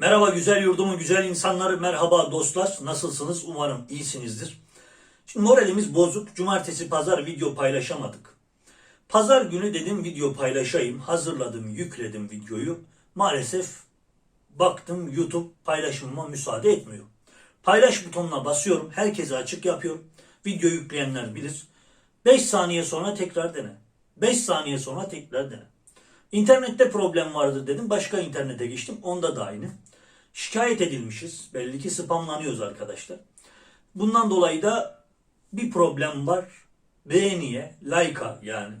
Merhaba güzel yurdumun güzel insanları, merhaba dostlar. Nasılsınız? Umarım iyisinizdir. Şimdi moralimiz bozuk. Cumartesi, pazar video paylaşamadık. Pazar günü dedim video paylaşayım. Hazırladım, yükledim videoyu. Maalesef baktım YouTube paylaşımıma müsaade etmiyor. Paylaş butonuna basıyorum. Herkese açık yapıyorum. Video yükleyenler bilir. 5 saniye sonra tekrar dene. 5 saniye sonra tekrar dene. İnternette problem vardır dedim. Başka internete geçtim. Onda da aynı. Şikayet edilmişiz. Belli ki spamlanıyoruz arkadaşlar. Bundan dolayı da bir problem var. Beğeniye, like'a yani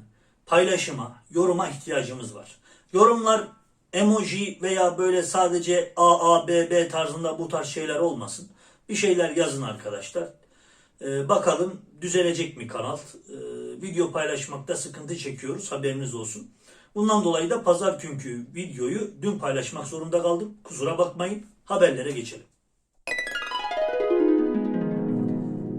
paylaşıma, yoruma ihtiyacımız var. Yorumlar emoji veya böyle sadece A, A, B, B tarzında bu tarz şeyler olmasın. Bir şeyler yazın arkadaşlar. Ee, bakalım düzelecek mi kanal? Ee, video paylaşmakta sıkıntı çekiyoruz haberiniz olsun. Bundan dolayı da pazar günkü videoyu dün paylaşmak zorunda kaldım. Kusura bakmayın. Haberlere geçelim.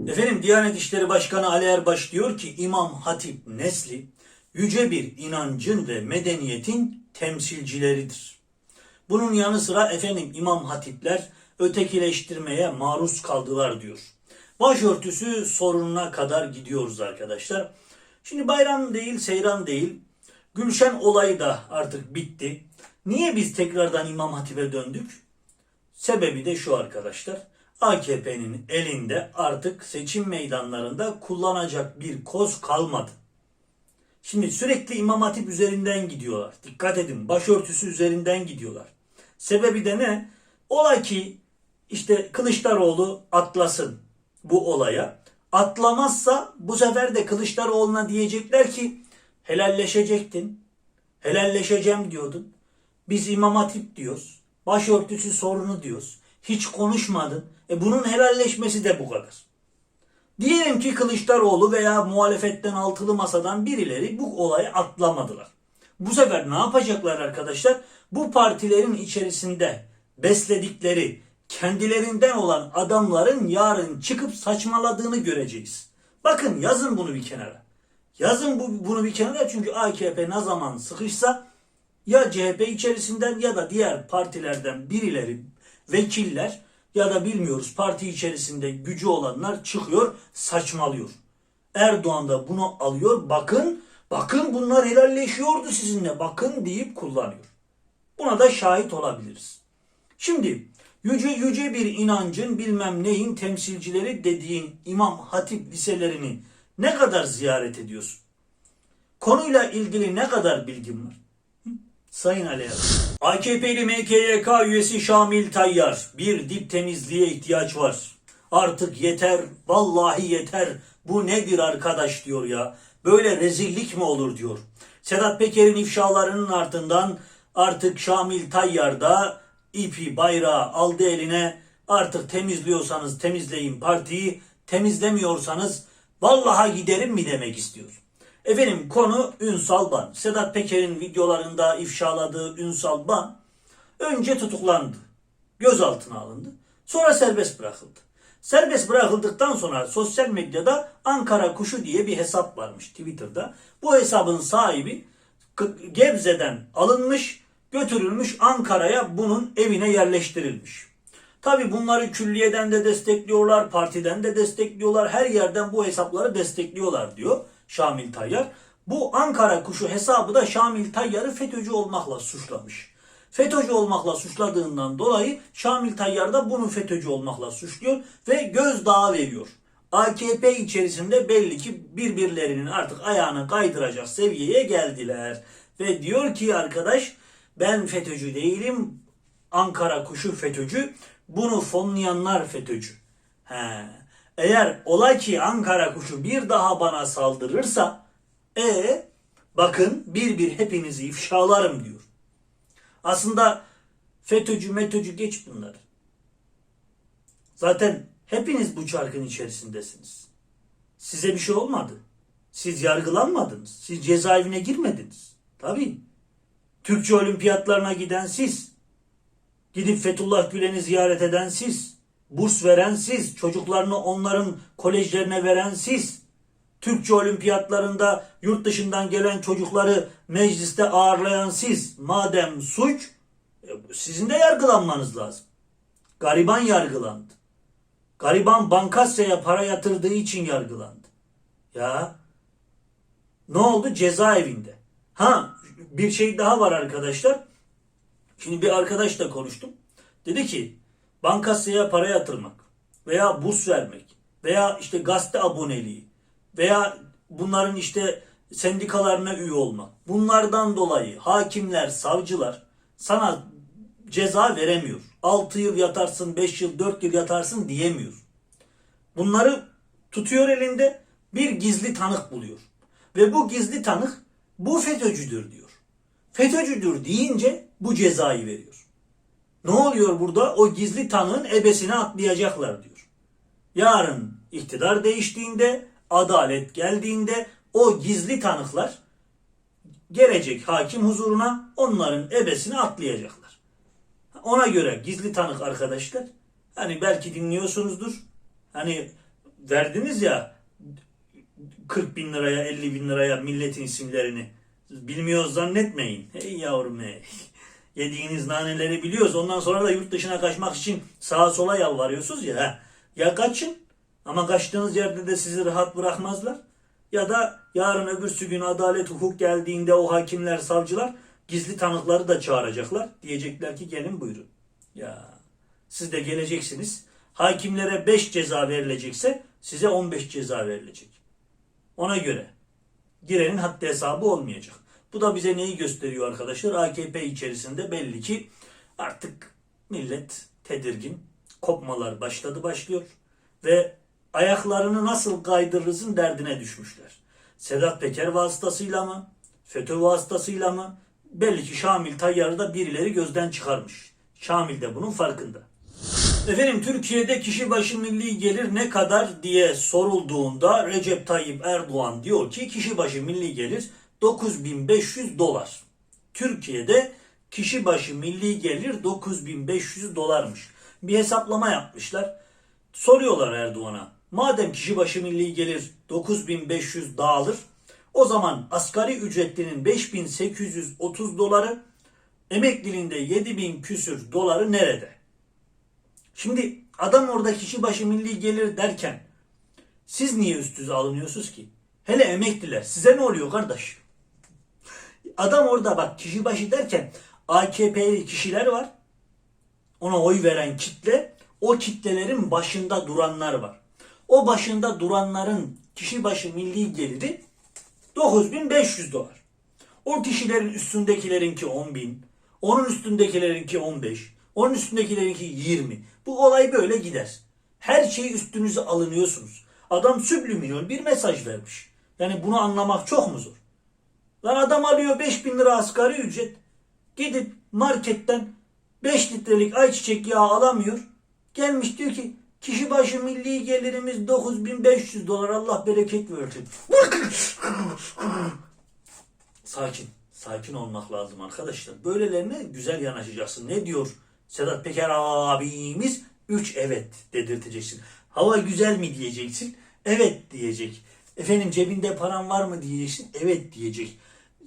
Efendim Diyanet İşleri Başkanı Ali Erbaş diyor ki İmam Hatip nesli yüce bir inancın ve medeniyetin temsilcileridir. Bunun yanı sıra efendim İmam Hatipler ötekileştirmeye maruz kaldılar diyor. Başörtüsü sorununa kadar gidiyoruz arkadaşlar. Şimdi bayram değil, seyran değil. Gülşen olayı da artık bitti. Niye biz tekrardan İmam Hatip'e döndük? Sebebi de şu arkadaşlar. AKP'nin elinde artık seçim meydanlarında kullanacak bir koz kalmadı. Şimdi sürekli İmam Hatip üzerinden gidiyorlar. Dikkat edin başörtüsü üzerinden gidiyorlar. Sebebi de ne? Ola ki işte Kılıçdaroğlu atlasın bu olaya. Atlamazsa bu sefer de Kılıçdaroğlu'na diyecekler ki helalleşecektin. Helalleşeceğim diyordun. Biz İmam Hatip diyoruz. Başörtüsü sorunu diyoruz. Hiç konuşmadın. E bunun helalleşmesi de bu kadar. Diyelim ki Kılıçdaroğlu veya muhalefetten altılı masadan birileri bu olayı atlamadılar. Bu sefer ne yapacaklar arkadaşlar? Bu partilerin içerisinde besledikleri kendilerinden olan adamların yarın çıkıp saçmaladığını göreceğiz. Bakın yazın bunu bir kenara. Yazın bu, bunu bir kenara çünkü AKP ne zaman sıkışsa ya CHP içerisinden ya da diğer partilerden birileri vekiller ya da bilmiyoruz parti içerisinde gücü olanlar çıkıyor saçmalıyor. Erdoğan da bunu alıyor bakın bakın bunlar helalleşiyordu sizinle bakın deyip kullanıyor. Buna da şahit olabiliriz. Şimdi yüce yüce bir inancın bilmem neyin temsilcileri dediğin İmam Hatip liselerini ne kadar ziyaret ediyorsun? Konuyla ilgili ne kadar bilgin var? Sayın Ali Erdoğan. AKP'li MKYK üyesi Şamil Tayyar bir dip temizliğe ihtiyaç var. Artık yeter, vallahi yeter. Bu nedir arkadaş diyor ya. Böyle rezillik mi olur diyor. Sedat Peker'in ifşalarının ardından artık Şamil Tayyar da ipi bayrağı aldı eline. Artık temizliyorsanız temizleyin partiyi, temizlemiyorsanız vallaha giderim mi demek istiyor. Efendim konu Ünsal Ban. Sedat Peker'in videolarında ifşaladığı Ünsal Ban önce tutuklandı. Gözaltına alındı. Sonra serbest bırakıldı. Serbest bırakıldıktan sonra sosyal medyada Ankara Kuşu diye bir hesap varmış Twitter'da. Bu hesabın sahibi Gebze'den alınmış, götürülmüş Ankara'ya bunun evine yerleştirilmiş. Tabi bunları külliyeden de destekliyorlar, partiden de destekliyorlar, her yerden bu hesapları destekliyorlar diyor Şamil Tayyar. Bu Ankara kuşu hesabı da Şamil Tayyar'ı FETÖ'cü olmakla suçlamış. FETÖ'cü olmakla suçladığından dolayı Şamil Tayyar da bunu FETÖ'cü olmakla suçluyor ve gözdağı veriyor. AKP içerisinde belli ki birbirlerinin artık ayağını kaydıracak seviyeye geldiler. Ve diyor ki arkadaş ben FETÖ'cü değilim. Ankara kuşu FETÖ'cü. Bunu fonlayanlar FETÖ'cü. He. Eğer ola ki Ankara kuşu bir daha bana saldırırsa e bakın bir bir hepinizi ifşalarım diyor. Aslında FETÖ'cü metöcü geç bunları. Zaten hepiniz bu çarkın içerisindesiniz. Size bir şey olmadı. Siz yargılanmadınız. Siz cezaevine girmediniz. Tabii. Türkçe olimpiyatlarına giden siz. Gidip Fethullah Gülen'i ziyaret eden siz. Burs veren siz. Çocuklarını onların kolejlerine veren siz. Türkçe olimpiyatlarında yurt dışından gelen çocukları mecliste ağırlayan siz. Madem suç E, Sizin de yargılanmanız lazım. Gariban yargılandı. Gariban bankasyaya para yatırdığı için yargılandı. Ya ne oldu? Cezaevinde. Ha bir şey daha var arkadaşlar. Şimdi bir arkadaşla konuştum. Dedi ki bankasyaya para yatırmak veya burs vermek veya işte gazete aboneliği veya bunların işte sendikalarına üye olmak. Bunlardan dolayı hakimler, savcılar sana ceza veremiyor. 6 yıl yatarsın, 5 yıl, 4 yıl yatarsın diyemiyor. Bunları tutuyor elinde bir gizli tanık buluyor. Ve bu gizli tanık bu FETÖ'cüdür diyor. FETÖ'cüdür deyince bu cezayı veriyor. Ne oluyor burada? O gizli tanığın ebesine atlayacaklar diyor. Yarın iktidar değiştiğinde, adalet geldiğinde o gizli tanıklar gelecek hakim huzuruna onların ebesine atlayacaklar. Ona göre gizli tanık arkadaşlar hani belki dinliyorsunuzdur. Hani verdiniz ya 40 bin liraya 50 bin liraya milletin isimlerini bilmiyoruz zannetmeyin. Hey yavrum hey. Yediğiniz naneleri biliyoruz. Ondan sonra da yurt dışına kaçmak için sağa sola yalvarıyorsunuz ya. Ya kaçın ama kaçtığınız yerde de sizi rahat bırakmazlar. Ya da yarın öbürsü gün adalet hukuk geldiğinde o hakimler savcılar gizli tanıkları da çağıracaklar. Diyecekler ki gelin buyurun. Ya siz de geleceksiniz. Hakimlere 5 ceza verilecekse size 15 ceza verilecek. Ona göre girenin haddi hesabı olmayacak. Bu da bize neyi gösteriyor arkadaşlar? AKP içerisinde belli ki artık millet tedirgin. Kopmalar başladı başlıyor. Ve ayaklarını nasıl kaydırırızın derdine düşmüşler. Sedat Peker vasıtasıyla mı? FETÖ vasıtasıyla mı? Belli ki Şamil Tayyar'ı da birileri gözden çıkarmış. Şamil de bunun farkında. Efendim Türkiye'de kişi başı milli gelir ne kadar diye sorulduğunda Recep Tayyip Erdoğan diyor ki kişi başı milli gelir 9500 dolar. Türkiye'de kişi başı milli gelir 9500 dolarmış. Bir hesaplama yapmışlar. Soruyorlar Erdoğan'a. Madem kişi başı milli gelir 9500 dağılır o zaman asgari ücretlinin 5830 doları emekliliğinde 7000 küsür doları nerede? Şimdi adam orada kişi başı milli gelir derken siz niye üstünüze alınıyorsunuz ki? Hele emekliler size ne oluyor kardeş? Adam orada bak kişi başı derken AKP'li kişiler var. Ona oy veren kitle o kitlelerin başında duranlar var. O başında duranların kişi başı milli geliri 9500 dolar. O kişilerin üstündekilerinki 10 bin, onun üstündekilerinki 15, onun üstündekilerinki 20. Bu olay böyle gider. Her şeyi üstünüze alınıyorsunuz. Adam subliminal bir mesaj vermiş. Yani bunu anlamak çok mu zor? Lan adam alıyor 5000 lira asgari ücret. Gidip marketten 5 litrelik ayçiçek yağı alamıyor. Gelmiş diyor ki kişi başı milli gelirimiz 9500 dolar Allah bereket versin. Sakin. Sakin olmak lazım arkadaşlar. Böylelerine güzel yanaşacaksın. Ne diyor Sedat Peker abimiz? 3 evet dedirteceksin. Hava güzel mi diyeceksin? Evet diyecek. Efendim cebinde paran var mı diyeceksin? Evet diyecek.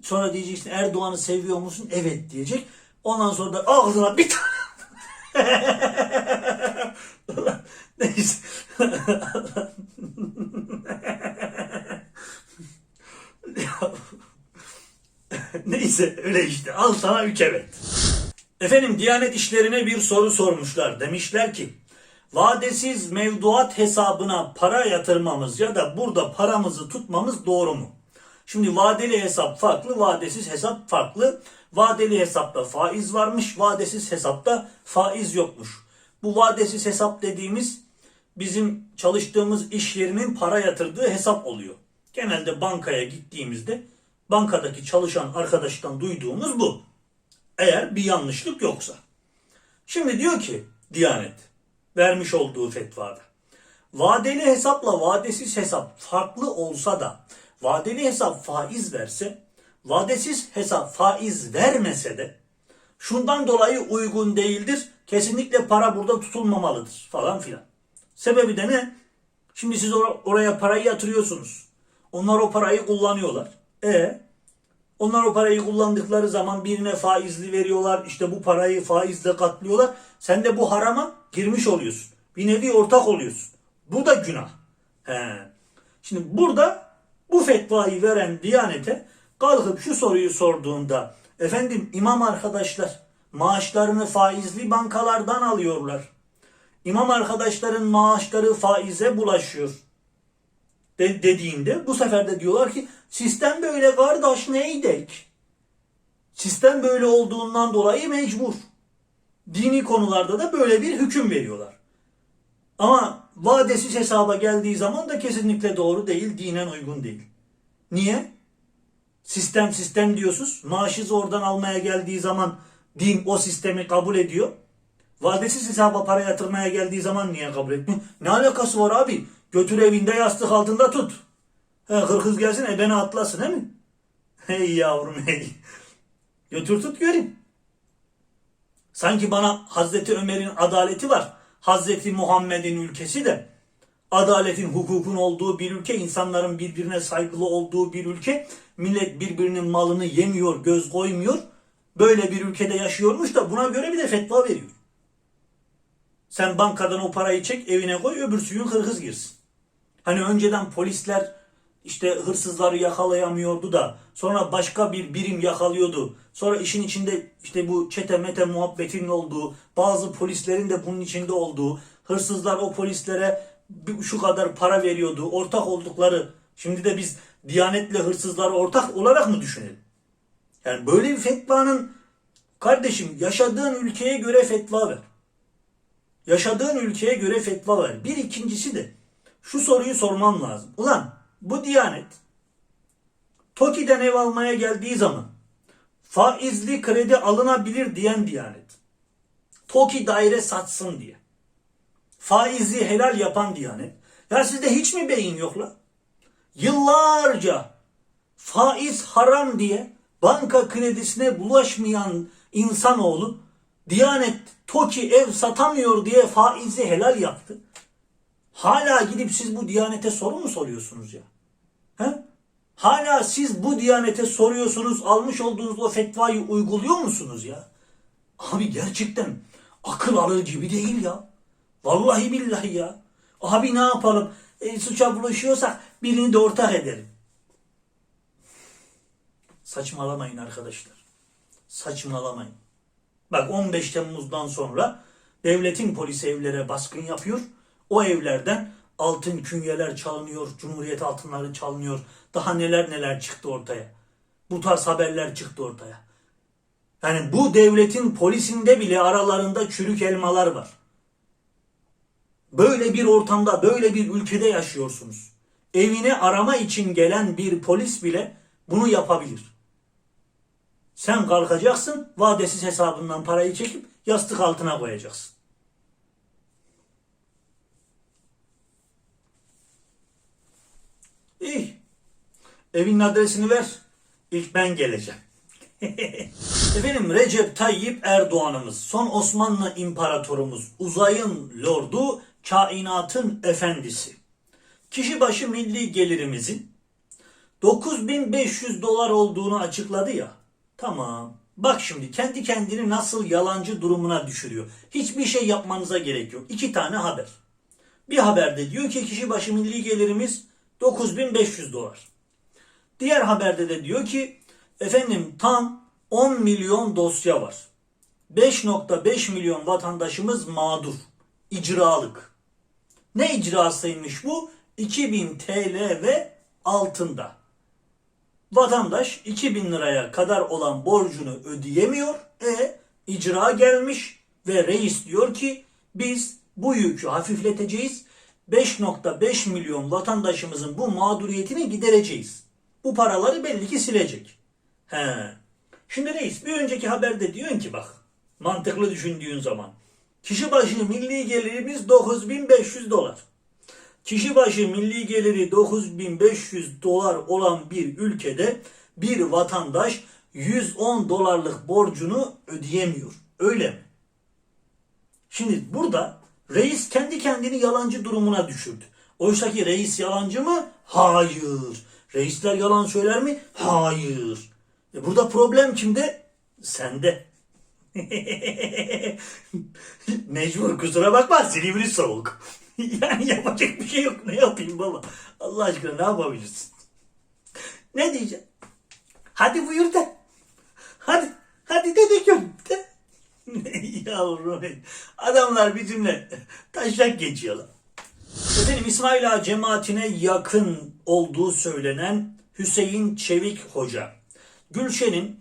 Sonra diyeceksin Erdoğan'ı seviyor musun? Evet diyecek. Ondan sonra da ağzına bir tane Neyse. Neyse öyle işte. Al sana üç evet. Efendim Diyanet İşleri'ne bir soru sormuşlar. Demişler ki vadesiz mevduat hesabına para yatırmamız ya da burada paramızı tutmamız doğru mu? Şimdi vadeli hesap farklı, vadesiz hesap farklı. Vadeli hesapta faiz varmış, vadesiz hesapta faiz yokmuş. Bu vadesiz hesap dediğimiz bizim çalıştığımız iş yerinin para yatırdığı hesap oluyor. Genelde bankaya gittiğimizde bankadaki çalışan arkadaştan duyduğumuz bu. Eğer bir yanlışlık yoksa. Şimdi diyor ki Diyanet vermiş olduğu fetvada. Vadeli hesapla vadesiz hesap farklı olsa da vadeli hesap faiz verse, vadesiz hesap faiz vermese de şundan dolayı uygun değildir. Kesinlikle para burada tutulmamalıdır falan filan. Sebebi de ne? Şimdi siz or- oraya parayı yatırıyorsunuz. Onlar o parayı kullanıyorlar. E Onlar o parayı kullandıkları zaman birine faizli veriyorlar. İşte bu parayı faizle katlıyorlar. Sen de bu harama girmiş oluyorsun. Bir nevi ortak oluyorsun. Bu da günah. He. Şimdi burada bu fetvayı veren Diyanet'e kalkıp şu soruyu sorduğunda efendim imam arkadaşlar maaşlarını faizli bankalardan alıyorlar. İmam arkadaşların maaşları faize bulaşıyor de- dediğinde bu sefer de diyorlar ki sistem böyle kardeş neydek? Sistem böyle olduğundan dolayı mecbur. Dini konularda da böyle bir hüküm veriyorlar. Ama vadesiz hesaba geldiği zaman da kesinlikle doğru değil, dinen uygun değil. Niye? Sistem sistem diyorsunuz. Maaşınızı oradan almaya geldiği zaman din o sistemi kabul ediyor. Vadesiz hesaba para yatırmaya geldiği zaman niye kabul etmiyor? Ne alakası var abi? Götür evinde yastık altında tut. He, hırkız gelsin e beni atlasın he mi? Hey yavrum hey. Götür tut göreyim. Sanki bana Hazreti Ömer'in adaleti var. Hazreti Muhammed'in ülkesi de adaletin, hukukun olduğu bir ülke, insanların birbirine saygılı olduğu bir ülke, millet birbirinin malını yemiyor, göz koymuyor. Böyle bir ülkede yaşıyormuş da buna göre bir de fetva veriyor. Sen bankadan o parayı çek evine koy öbür suyun hırhız girsin. Hani önceden polisler işte hırsızları yakalayamıyordu da sonra başka bir birim yakalıyordu. Sonra işin içinde işte bu çete mete muhabbetinin olduğu, bazı polislerin de bunun içinde olduğu, hırsızlar o polislere şu kadar para veriyordu, ortak oldukları. Şimdi de biz Diyanetle hırsızları ortak olarak mı düşünelim? Yani böyle bir fetvanın kardeşim yaşadığın ülkeye göre fetva ver. Yaşadığın ülkeye göre fetva ver. Bir ikincisi de şu soruyu sormam lazım. Ulan bu Diyanet TOKİ'den ev almaya geldiği zaman faizli kredi alınabilir diyen Diyanet. TOKİ daire satsın diye. Faizi helal yapan Diyanet. Ya sizde hiç mi beyin yok la? Yıllarca faiz haram diye banka kredisine bulaşmayan insanoğlu Diyanet TOKİ ev satamıyor diye faizi helal yaptı. Hala gidip siz bu Diyanete soru mu soruyorsunuz ya? He? Hala siz bu Diyanete soruyorsunuz, almış olduğunuz o fetvayı uyguluyor musunuz ya? Abi gerçekten akıl alır gibi değil ya. Vallahi billahi ya. Abi ne yapalım? E, suça bulaşıyorsak birini de ortak edelim. Saçmalamayın arkadaşlar. Saçmalamayın. Bak 15 Temmuz'dan sonra devletin polisi evlere baskın yapıyor. O evlerden altın künyeler çalınıyor, cumhuriyet altınları çalınıyor. Daha neler neler çıktı ortaya. Bu tarz haberler çıktı ortaya. Yani bu devletin polisinde bile aralarında çürük elmalar var. Böyle bir ortamda, böyle bir ülkede yaşıyorsunuz. Evine arama için gelen bir polis bile bunu yapabilir. Sen kalkacaksın, vadesiz hesabından parayı çekip yastık altına koyacaksın. İyi. Evin adresini ver. İlk ben geleceğim. Efendim Recep Tayyip Erdoğan'ımız, son Osmanlı imparatorumuz, uzayın lordu, kainatın efendisi. Kişi başı milli gelirimizin 9500 dolar olduğunu açıkladı ya. Tamam. Bak şimdi kendi kendini nasıl yalancı durumuna düşürüyor. Hiçbir şey yapmanıza gerek yok. İki tane haber. Bir haberde diyor ki kişi başı milli gelirimiz 9500 dolar. Diğer haberde de diyor ki efendim tam 10 milyon dosya var. 5.5 milyon vatandaşımız mağdur. İcralık. Ne icrasıymış bu? 2000 TL ve altında. Vatandaş 2000 liraya kadar olan borcunu ödeyemiyor. E icra gelmiş ve reis diyor ki biz bu yükü hafifleteceğiz. 5.5 milyon vatandaşımızın bu mağduriyetini gidereceğiz. Bu paraları belli ki silecek. He. Şimdi reis bir önceki haberde diyorsun ki bak mantıklı düşündüğün zaman kişi başı milli gelirimiz 9500 dolar. Kişi başı milli geliri 9500 dolar olan bir ülkede bir vatandaş 110 dolarlık borcunu ödeyemiyor. Öyle mi? Şimdi burada reis kendi kendini yalancı durumuna düşürdü. Oysa ki reis yalancı mı? Hayır. Reisler yalan söyler mi? Hayır. E burada problem kimde? Sende. Mecbur kusura bakma Silivri soğuk. yani yapacak bir şey yok. Ne yapayım baba? Allah aşkına ne yapabilirsin? Ne diyeceğim? Hadi buyur de. Hadi. Hadi de de de. Yavrum. Adamlar bizimle taşak geçiyorlar. Efendim İsmail Ağa cemaatine yakın olduğu söylenen Hüseyin Çevik Hoca. Gülşen'in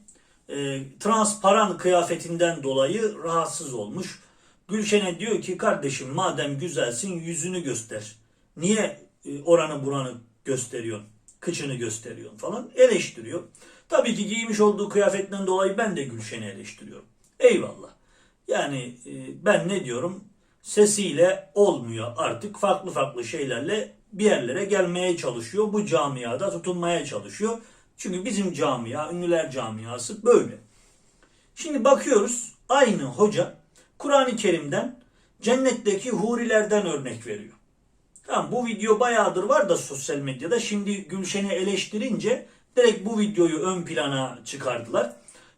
e, transparan kıyafetinden dolayı rahatsız olmuş. Gülşen'e diyor ki kardeşim madem güzelsin yüzünü göster. Niye e, oranı buranı gösteriyorsun? Kıçını gösteriyorsun falan eleştiriyor. Tabii ki giymiş olduğu kıyafetten dolayı ben de Gülşen'i eleştiriyorum. Eyvallah. Yani e, ben ne diyorum? Sesiyle olmuyor artık. Farklı farklı şeylerle bir yerlere gelmeye çalışıyor. Bu camiada tutunmaya çalışıyor. Çünkü bizim camia, ünlüler camiası böyle. Şimdi bakıyoruz aynı hoca Kur'an-ı Kerim'den cennetteki hurilerden örnek veriyor. Tamam bu video bayağıdır var da sosyal medyada. Şimdi Gülşen'i eleştirince direkt bu videoyu ön plana çıkardılar.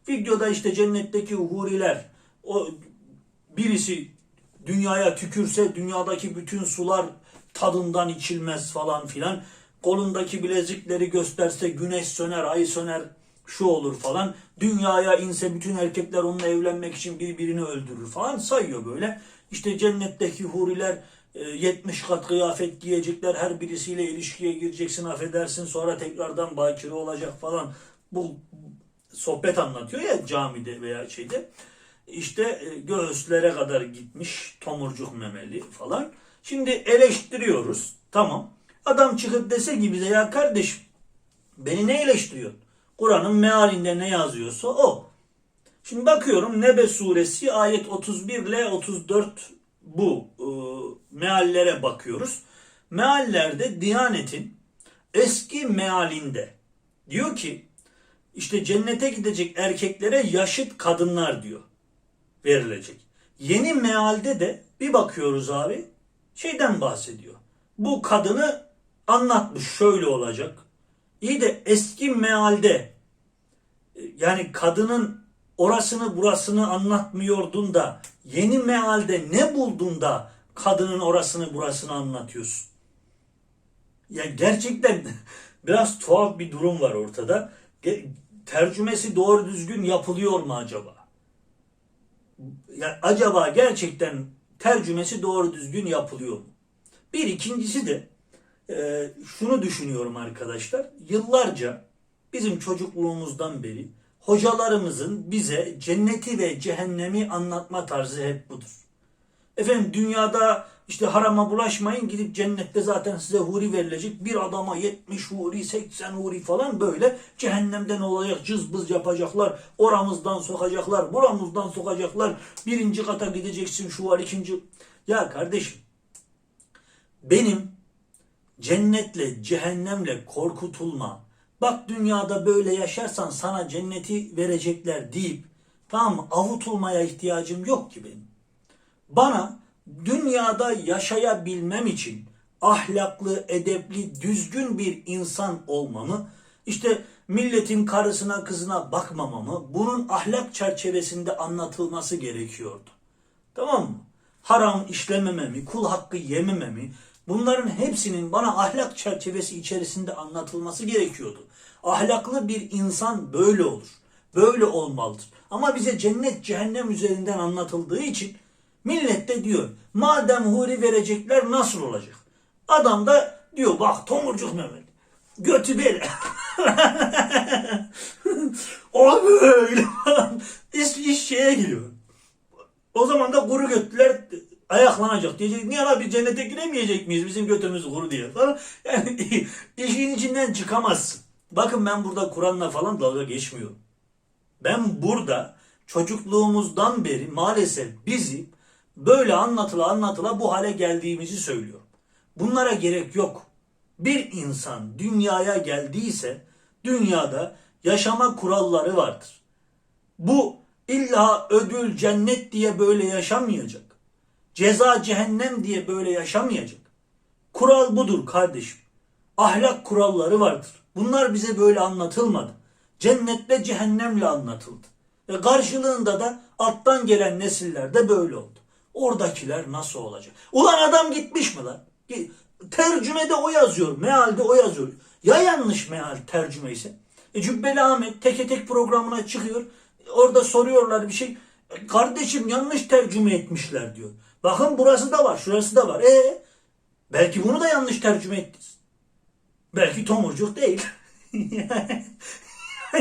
Videoda işte cennetteki huriler o birisi dünyaya tükürse dünyadaki bütün sular tadından içilmez falan filan. Kolundaki bilezikleri gösterse güneş söner, ay söner, şu olur falan. Dünyaya inse bütün erkekler onunla evlenmek için birbirini öldürür falan sayıyor böyle. İşte cennetteki huriler e, 70 kat kıyafet giyecekler. Her birisiyle ilişkiye gireceksin affedersin sonra tekrardan bakire olacak falan. Bu sohbet anlatıyor ya camide veya şeyde. İşte e, göğüslere kadar gitmiş tomurcuk memeli falan. Şimdi eleştiriyoruz. Tamam. Adam çıkıp dese ki bize ya kardeşim beni ne eleştiriyorsun? Kur'an'ın mealinde ne yazıyorsa o. Şimdi bakıyorum Nebe suresi ayet 31 ile 34 bu e, meallere bakıyoruz. Meallerde Diyanet'in eski mealinde diyor ki işte cennete gidecek erkeklere yaşıt kadınlar diyor verilecek. Yeni mealde de bir bakıyoruz abi şeyden bahsediyor. Bu kadını anlatmış şöyle olacak. İyi de eski mealde yani kadının orasını burasını anlatmıyordun da yeni mealde ne buldun da kadının orasını burasını anlatıyorsun? Ya gerçekten biraz tuhaf bir durum var ortada. Tercümesi doğru düzgün yapılıyor mu acaba? Ya acaba gerçekten tercümesi doğru düzgün yapılıyor mu? Bir ikincisi de e, şunu düşünüyorum arkadaşlar. Yıllarca bizim çocukluğumuzdan beri hocalarımızın bize cenneti ve cehennemi anlatma tarzı hep budur. Efendim dünyada işte harama bulaşmayın gidip cennette zaten size huri verilecek. Bir adama 70 huri 80 huri falan böyle cehennemde ne olacak cızbız yapacaklar. Oramızdan sokacaklar buramızdan sokacaklar. Birinci kata gideceksin şu var ikinci. Ya kardeşim benim cennetle cehennemle korkutulma. Bak dünyada böyle yaşarsan sana cenneti verecekler deyip tamam avutulmaya ihtiyacım yok ki benim. Bana dünyada yaşayabilmem için ahlaklı, edepli, düzgün bir insan olmamı, işte milletin karısına kızına bakmamamı, bunun ahlak çerçevesinde anlatılması gerekiyordu. Tamam mı? Haram işlemememi, kul hakkı yemememi, bunların hepsinin bana ahlak çerçevesi içerisinde anlatılması gerekiyordu. Ahlaklı bir insan böyle olur. Böyle olmalıdır. Ama bize cennet cehennem üzerinden anlatıldığı için millet de diyor madem huri verecekler nasıl olacak? Adam da diyor bak tomurcuk Mehmet götü böyle. o böyle. İş, iş şeye giriyor. O zaman da kuru götler ayaklanacak. Diyecek niye lan biz cennete giremeyecek miyiz bizim götümüz kuru diye falan. Yani işin içinden çıkamazsın. Bakın ben burada Kur'an'la falan dalga geçmiyorum. Ben burada çocukluğumuzdan beri maalesef bizi böyle anlatıla anlatıla bu hale geldiğimizi söylüyorum. Bunlara gerek yok. Bir insan dünyaya geldiyse dünyada yaşama kuralları vardır. Bu illa ödül cennet diye böyle yaşamayacak. Ceza cehennem diye böyle yaşamayacak. Kural budur kardeşim. Ahlak kuralları vardır. Bunlar bize böyle anlatılmadı. cennetle cehennemle anlatıldı. Ve karşılığında da alttan gelen nesiller de böyle oldu. Oradakiler nasıl olacak? Ulan adam gitmiş mi lan? Tercümede o yazıyor, mealde o yazıyor. Ya yanlış meal tercüme ise? E Cübbeli Ahmet teke tek programına çıkıyor. Orada soruyorlar bir şey. "E, Kardeşim yanlış tercüme etmişler diyor. Bakın burası da var, şurası da var. E belki bunu da yanlış tercüme ettiniz. Belki tomurcuk değil.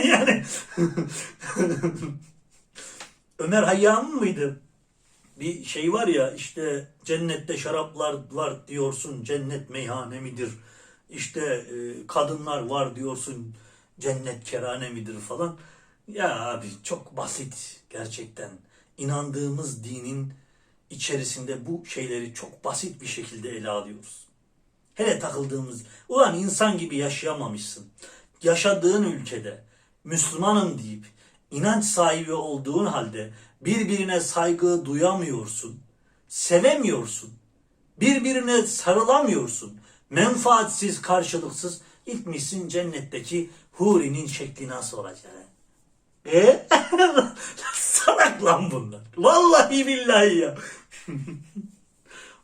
yani Ömer Hayyam mıydı? Bir şey var ya işte cennette şaraplar var diyorsun cennet meyhane midir? İşte e, kadınlar var diyorsun cennet kerane midir falan. Ya abi çok basit gerçekten. İnandığımız dinin içerisinde bu şeyleri çok basit bir şekilde ele alıyoruz. Hele takıldığımız, ulan insan gibi yaşayamamışsın. Yaşadığın ülkede Müslümanım deyip inanç sahibi olduğun halde birbirine saygı duyamıyorsun, sevemiyorsun, birbirine sarılamıyorsun, menfaatsiz, karşılıksız gitmişsin cennetteki hurinin şekli nasıl olacak? E? Salak lan bunlar. Vallahi billahi ya.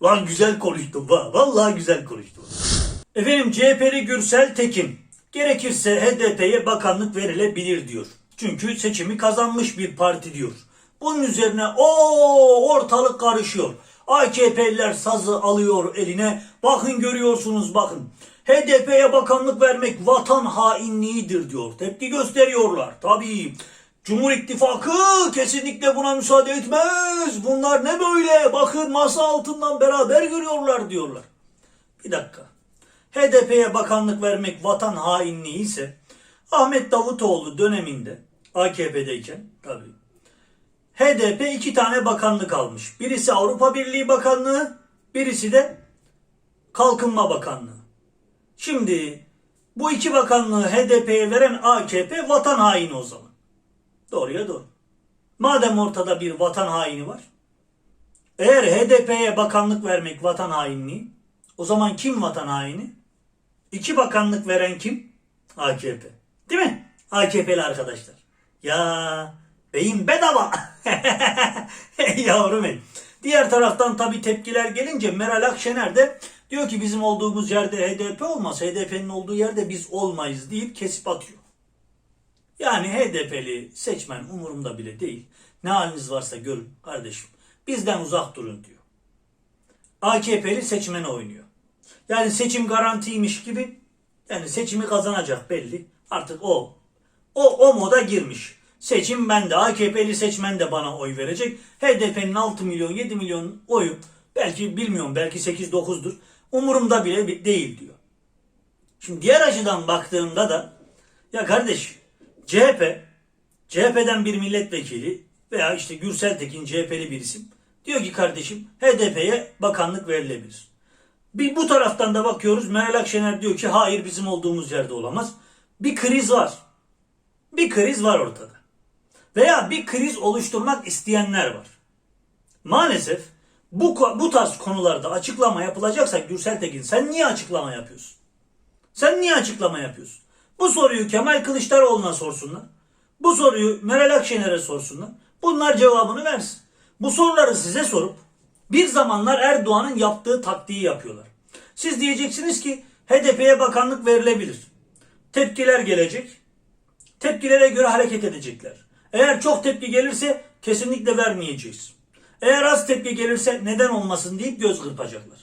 Lan güzel konuştum va. Vallahi güzel konuştum. Efendim CHP'li Gürsel Tekin gerekirse HDP'ye bakanlık verilebilir diyor. Çünkü seçimi kazanmış bir parti diyor. Bunun üzerine o ortalık karışıyor. AKP'liler sazı alıyor eline. Bakın görüyorsunuz bakın. HDP'ye bakanlık vermek vatan hainliğidir diyor. Tepki gösteriyorlar. Tabii. Cumhur İttifakı kesinlikle buna müsaade etmez. Bunlar ne böyle? Bakın masa altından beraber görüyorlar diyorlar. Bir dakika. HDP'ye bakanlık vermek vatan hainliği ise Ahmet Davutoğlu döneminde AKP'deyken tabii HDP iki tane bakanlık almış. Birisi Avrupa Birliği Bakanlığı, birisi de Kalkınma Bakanlığı. Şimdi bu iki bakanlığı HDP'ye veren AKP vatan haini o zaman. Doğruya doğru. Madem ortada bir vatan haini var, eğer HDP'ye bakanlık vermek vatan hainliği, o zaman kim vatan haini? İki bakanlık veren kim? AKP. Değil mi? AKP'li arkadaşlar. Ya beyin bedava. Yavrum benim. Diğer taraftan tabi tepkiler gelince Meral Akşener de diyor ki bizim olduğumuz yerde HDP olmaz. HDP'nin olduğu yerde biz olmayız deyip kesip atıyor. Yani HDP'li seçmen umurumda bile değil. Ne haliniz varsa görün kardeşim. Bizden uzak durun diyor. AKP'li seçmene oynuyor. Yani seçim garantiymiş gibi yani seçimi kazanacak belli. Artık o o o moda girmiş. Seçim bende. AKP'li seçmen de bana oy verecek. HDP'nin 6 milyon 7 milyon oyu belki bilmiyorum belki 8-9'dur. Umurumda bile bi- değil diyor. Şimdi diğer açıdan baktığımda da ya kardeş CHP CHP'den bir milletvekili veya işte Gürsel Tekin CHP'li bir isim diyor ki kardeşim HDP'ye bakanlık verilebilir. Bir bu taraftan da bakıyoruz Meral Akşener diyor ki hayır bizim olduğumuz yerde olamaz. Bir kriz var. Bir kriz var ortada. Veya bir kriz oluşturmak isteyenler var. Maalesef bu, bu tarz konularda açıklama yapılacaksa Gürsel Tekin sen niye açıklama yapıyorsun? Sen niye açıklama yapıyorsun? Bu soruyu Kemal Kılıçdaroğlu'na sorsunlar. Bu soruyu Meral Akşener'e sorsunlar. Bunlar cevabını versin. Bu soruları size sorup bir zamanlar Erdoğan'ın yaptığı taktiği yapıyorlar. Siz diyeceksiniz ki HDP'ye bakanlık verilebilir. Tepkiler gelecek. Tepkilere göre hareket edecekler. Eğer çok tepki gelirse kesinlikle vermeyeceğiz. Eğer az tepki gelirse neden olmasın deyip göz kırpacaklar.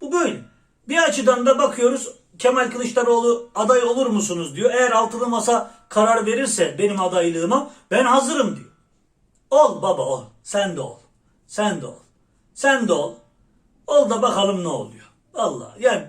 Bu böyle. Bir açıdan da bakıyoruz Kemal Kılıçdaroğlu aday olur musunuz diyor. Eğer altılı masa karar verirse benim adaylığıma ben hazırım diyor. Ol baba ol. Sen de ol. Sen de ol. Sen de ol. Ol da bakalım ne oluyor. Allah yani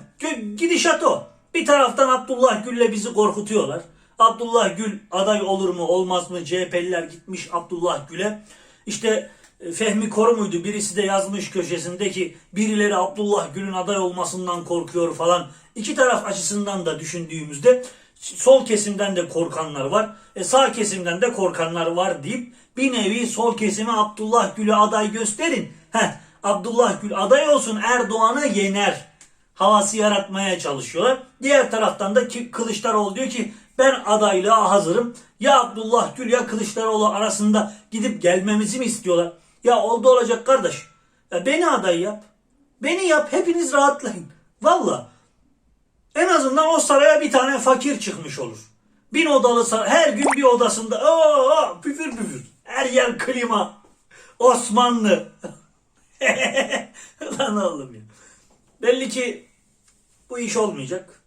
gidişat o. Bir taraftan Abdullah Gül'le bizi korkutuyorlar. Abdullah Gül aday olur mu olmaz mı CHP'liler gitmiş Abdullah Gül'e. İşte e, Fehmi Koru muydu birisi de yazmış köşesinde ki birileri Abdullah Gül'ün aday olmasından korkuyor falan. İki taraf açısından da düşündüğümüzde sol kesimden de korkanlar var. E sağ kesimden de korkanlar var deyip bir nevi sol kesime Abdullah Gül'ü aday gösterin. Heh, Abdullah Gül aday olsun Erdoğan'ı yener. Havası yaratmaya çalışıyorlar. Diğer taraftan da ki Kılıçdaroğlu diyor ki ben adaylığa hazırım. Ya Abdullah Gül ya Kılıçdaroğlu arasında gidip gelmemizi mi istiyorlar? Ya oldu olacak kardeş. Ya beni aday yap. Beni yap hepiniz rahatlayın. Valla. En azından o saraya bir tane fakir çıkmış olur. Bin odalı saray. Her gün bir odasında. Oo, püfür püfür. Her yer klima. Osmanlı. Lan oğlum ya. Belli ki bu iş olmayacak.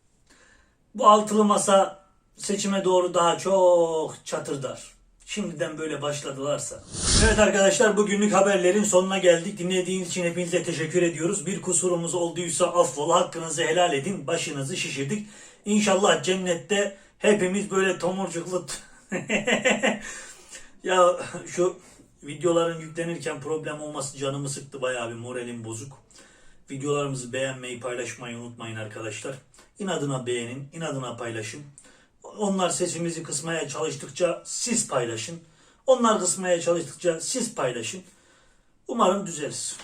Bu altılı masa seçime doğru daha çok çatırdar. Şimdiden böyle başladılarsa. Evet arkadaşlar bugünlük haberlerin sonuna geldik. Dinlediğiniz için hepinize teşekkür ediyoruz. Bir kusurumuz olduysa affola hakkınızı helal edin. Başınızı şişirdik. İnşallah cennette hepimiz böyle tomurcuklu... ya şu videoların yüklenirken problem olması canımı sıktı. Bayağı bir moralim bozuk. Videolarımızı beğenmeyi, paylaşmayı unutmayın arkadaşlar. İnadına beğenin, inadına paylaşın. Onlar sesimizi kısmaya çalıştıkça siz paylaşın. Onlar kısmaya çalıştıkça siz paylaşın. Umarım düzeliriz.